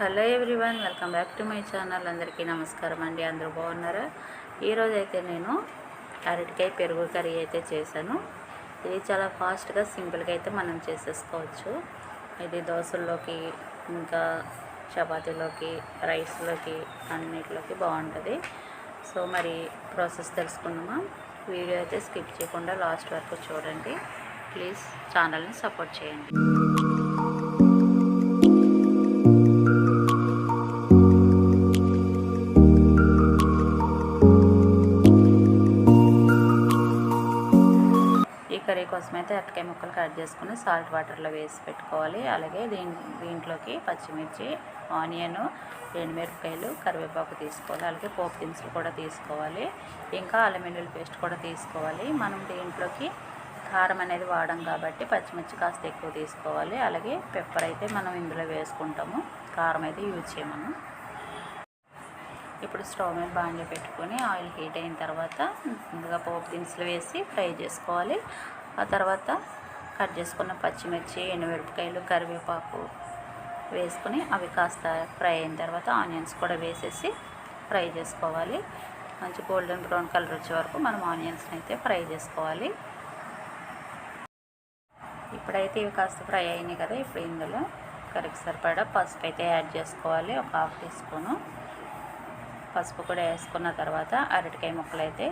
Hello everyone welcome back to my channel. అందరికీ నమస్కారం అండి. అందరూ బాగున్నారా? ఈరోజు అయితే నేను అరటికాయ పెరుగు కర్రీ అయితే చేశాను. ఇది చాలా ఫాస్ట్గా సింపుల్గా అయితే మనం చేసేసుకోవచ్చు. ఇది దోశల్లోకి ఇంకా చపాతీలోకి రైస్లోకి అన్నిటిలోకి బాగుంటుంది. సో మరి ప్రాసెస్ తెలుసుకుందామా? వీడియో అయితే స్కిప్ చేయకుండా లాస్ట్ వరకు చూడండి. ప్లీజ్ ఛానల్ని సపోర్ట్ చేయండి. కోసం అయితే అరటికాయ ముక్కలు కట్ చేసుకుని సాల్ట్ వాటర్లో వేసి పెట్టుకోవాలి. అలాగే దీని దీంట్లోకి పచ్చిమిర్చి ఆనియన్ ఎండుమిరపకాయలు కరివేపాకు తీసుకోవాలి. అలాగే పోపు దినుసులు కూడా తీసుకోవాలి. ఇంకా అల్లం వెల్లుల్లి పేస్ట్ కూడా తీసుకోవాలి. మనం దీంట్లోకి కారం అనేది వాడడం కాబట్టి పచ్చిమిర్చి కాస్త ఎక్కువ తీసుకోవాలి. అలాగే పెప్పర్ అయితే మనం ఇందులో వేసుకుంటాము. కారం అయితే యూజ్ చేయమను. ఇప్పుడు స్టవ్ మీద బాండి పెట్టుకొని ఆయిల్ హీట్ అయిన తర్వాత ముందుగా పోపు దినుసులు వేసి ఫ్రై చేసుకోవాలి. ఆ తర్వాత కట్ చేసుకున్న పచ్చిమిర్చి ఎండుమిరపకాయలు కరివేపాకు వేసుకొని అవి కాస్త ఫ్రై అయిన తర్వాత ఆనియన్స్ కూడా వేసేసి ఫ్రై చేసుకోవాలి. మంచి గోల్డెన్ బ్రౌన్ కలర్ వచ్చే వరకు మనం ఆనియన్స్ని అయితే ఫ్రై చేసుకోవాలి. ఇప్పుడైతే ఇవి కాస్త ఫ్రై అయినాయి కదా ఇప్పుడు ఇందులో కరెక్ట్ సరిపడా పసుపు అయితే యాడ్ చేసుకోవాలి. ఒక హాఫ్ టీ స్పూను. పసుపు కూడా వేసుకున్న తర్వాత అరటికాయ ముక్కలు అయితే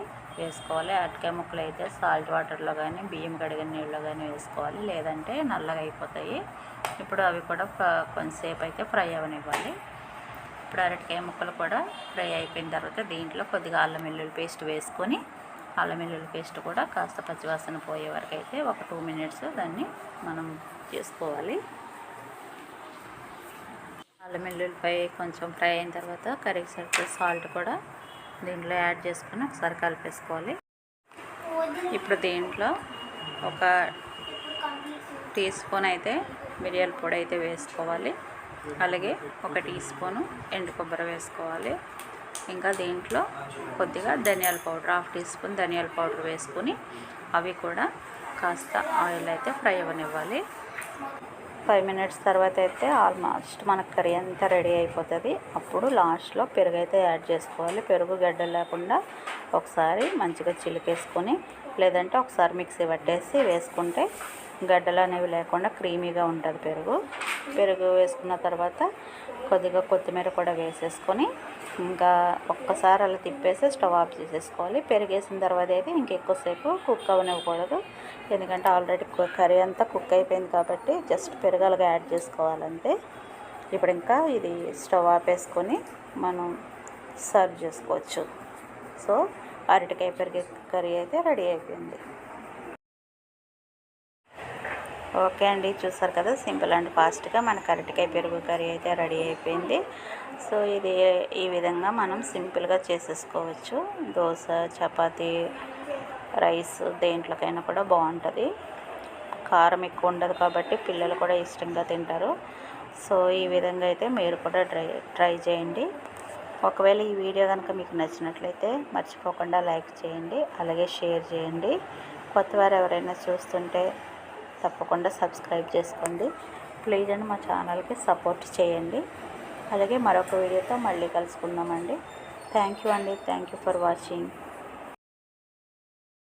వేసుకోవాలి. అరటికాయ ముక్కలు అయితే సాల్ట్ వాటర్లో కానీ బియ్యం కడిగిన నీళ్ళలో కానీ వేసుకోవాలి. లేదంటే నల్లగా అయిపోతాయి. ఇప్పుడు అవి కూడా కొంతసేపు అయితే ఫ్రై అవనివ్వాలి. ఇప్పుడు అరటికాయ ముక్కలు కూడా ఫ్రై అయిపోయిన తర్వాత దీంట్లో కొద్దిగా అల్లం వెల్లుల్లి పేస్ట్ వేసుకొని అల్లం వెల్లుల్లి పేస్ట్ కూడా కాస్త పచ్చివాసన పోయే వరకు అయితే ఒక టూ మినిట్స్ దాన్ని మనం చేసుకోవాలి. అల్లం వెల్లుల్లిపై కొంచెం ఫ్రై అయిన తర్వాత కర్రీకి సాల్ట్ కూడా దీంట్లో యాడ్ చేసుకొని ఒకసారి కలిపేసుకోవాలి. ఇప్పుడు దీంట్లో ఒక టీ స్పూన్ అయితే మిరియాల పొడి అయితే వేసుకోవాలి. అలాగే ఒక టీ స్పూను ఎండు కొబ్బరి వేసుకోవాలి. ఇంకా దీంట్లో కొద్దిగా ధనియాల పౌడర్ హాఫ్ టీ స్పూన్ ధనియాల పౌడర్ వేసుకొని అవి కూడా కాస్త ఆయిల్ అయితే ఫ్రై అవ్వనివ్వాలి. ఫైవ్ మినిట్స్ తర్వాత అయితే ఆల్మోస్ట్ మన కర్రీ అంతా రెడీ అయిపోతుంది. అప్పుడు లాస్ట్లో పెరుగు అయితే యాడ్ చేసుకోవాలి. పెరుగు గడ్డ లేకుండా ఒకసారి మంచిగా చిలికేసుకొని లేదంటే ఒకసారి మిక్సీ పట్టేసి వేసుకుంటే గడ్డలు అనేవి లేకుండా క్రీమీగా ఉంటుంది పెరుగు. పెరుగు వేసుకున్న తర్వాత కొద్దిగా కొత్తిమీర కూడా వేసేసుకొని ఇంకా ఒక్కసారి అలా తిప్పేసి స్టవ్ ఆఫ్ చేసేసుకోవాలి. పెరుగు వేసిన తర్వాత అయితే ఇంకెక్కువసేపు కుక్ అవనివ్వకూడదు. ఎందుకంటే ఆల్రెడీ కర్రీ అంతా కుక్ అయిపోయింది కాబట్టి జస్ట్ పెరగాలుగా యాడ్ చేసుకోవాలంతే. ఇప్పుడు ఇంకా ఇది స్టవ్ ఆపేసుకొని మనం సర్వ్ చేసుకోవచ్చు. సో అరటికాయ పెరిగే కర్రీ అయితే రెడీ అయిపోయింది. ఓకే అండి చూసారు కదా సింపుల్ అండ్ ఫాస్ట్గా మన అరటికాయ పెరుగు కర్రీ అయితే రెడీ అయిపోయింది. సో ఇది ఈ విధంగా మనం సింపుల్గా చేసేసుకోవచ్చు. దోశ చపాతీ రైస్ దేంట్లోకైనా కూడా బాగుంటుంది. కారం ఎక్కువ ఉండదు కాబట్టి పిల్లలు కూడా ఇష్టంగా తింటారు. సో ఈ విధంగా అయితే మీరు కూడా ట్రై ట్రై చేయండి. ఒకవేళ ఈ వీడియో కనుక మీకు నచ్చినట్లయితే మర్చిపోకుండా లైక్ చేయండి అలాగే షేర్ చేయండి. కొత్తవారు ఎవరైనా చూస్తుంటే తప్పకుండా సబ్స్క్రైబ్ చేసుకోండి. ప్లీజ్ అండి మా ఛానల్కి సపోర్ట్ చేయండి. అలాగే మరొక వీడియోతో మళ్ళీ కలుసుకుందామండి. థ్యాంక్ యూ అండి. Thank you for watching